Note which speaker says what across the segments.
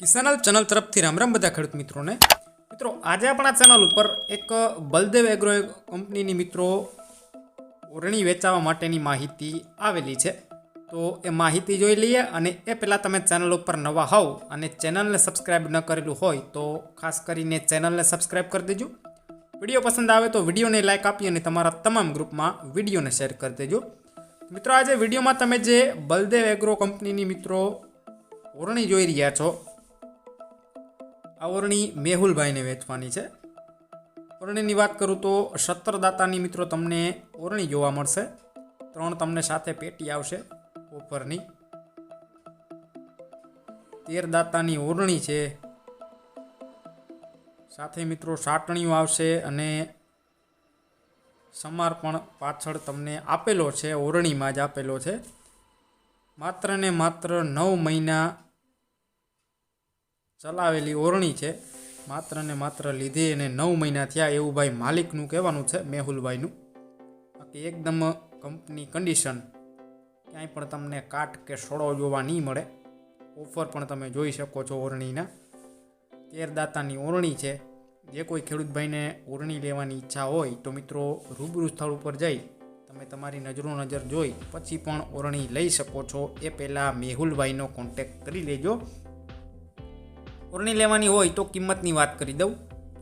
Speaker 1: કિસાનલ channel તરફથી રામ રામ બધા ખેડૂત મિત્રોને. મિત્રો, આજે આપણા ચેનલ ઉપર એક બલદેવ એગ્રો કંપનીની મિત્રો ઓરણી વેચાવા માટેની માહિતી આવેલી છે. તો એ માહિતી જોઈ લઈએ અને એ પહેલાં તમે ચેનલ ઉપર નવા હોવ અને ચેનલને સબસ્ક્રાઈબ ન કરેલું હોય તો ખાસ કરીને ચેનલને સબસ્ક્રાઈબ કરી દેજો. વીડિયો પસંદ આવે તો વિડીયોને લાઇક આપી અને તમારા તમામ ગ્રુપમાં વિડીયોને શેર કરી દેજો. મિત્રો, આજે વિડીયોમાં તમે જે બલદેવ એગ્રો કંપનીની મિત્રો ઓરણી જોઈ રહ્યા છો આ ઓરણી મેહુલભાઈને વેચવાની છે. ઓરણીની વાત કરું તો સત્તર દાતાની મિત્રો તમને ઓરણી જોવા મળશે. ત્રણ તમને સાથે પેટી આવશે ઓફરની. તેર દાતાની ઓરણી છે. સાથે મિત્રો સાટણીઓ આવશે અને સમાર પાછળ તમને આપેલો છે, ઓરણીમાં જ આપેલો છે. માત્ર ને માત્ર નવ મહિના ચલાવેલી ઓરણી છે. માત્ર ને માત્ર લીધી અને નવ મહિના થયા એવું ભાઈ માલિકનું કહેવાનું છે, મેહુલભાઈનું. બાકી એકદમ કંપની કન્ડિશન ક્યાંય પણ તમને કાટ કે સોડો જોવા નહીં મળે. ઓફર પણ તમે જોઈ શકો છો ઓરણીના. તેર દાતાની ઓરણી છે. જે કોઈ ખેડૂત ભાઈને ઓરણી લેવાની ઈચ્છા હોય તો મિત્રો રૂબરૂ સ્થળ ઉપર જઈ તમે તમારી નજરો નજર જોઈ, પછી પણ ઓરણી લઈ શકો છો. એ પહેલાં મેહુલભાઈનો કોન્ટેક્ટ કરી લેજો. ઓરણી લેવાની હોય તો કિંમતની વાત કરી દઉં.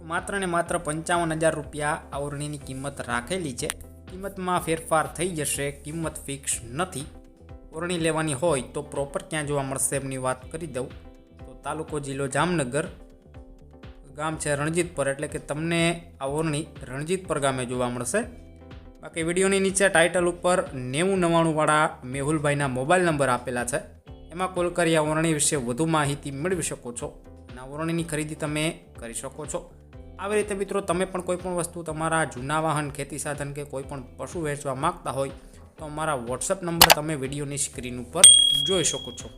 Speaker 1: માત્ર ને માત્ર પંચાવન હજાર રૂપિયા આ ઓરણીની કિંમત રાખેલી છે. કિંમતમાં ફેરફાર થઈ જશે, કિંમત ફિક્સ નથી. ઓરણી લેવાની હોય તો પ્રોપર ક્યાં જોવા મળશે એમની વાત કરી દઉં. તો તાલુકો જિલ્લો જામનગર, ગામ છે રણજીતપર, એટલે કે તમને આ ઓરણી રણજીતપર ગામે જોવા મળશે. બાકી વિડીયોની નીચે ટાઇટલ ઉપર નેવું નવ્વાણુંવાળા મેહુલભાઈના મોબાઈલ નંબર આપેલા છે. એમાં કોલ કરી આ ઓરણી વિશે વધુ માહિતી મેળવી શકો છો. ઓરણીની ખરીદી તમે કરી શકો છો. આવી રીતે મિત્રો તમે પણ કોઈ પણ વસ્તુ તમારા જૂના વાહન, ખેતી સાધન કે કોઈ પણ પશુ વેચવા માંગતા હોય તો અમારા વોટ્સઅપ નંબર તમે વિડીયોની સ્ક્રીન ઉપર જોઈ શકો છો.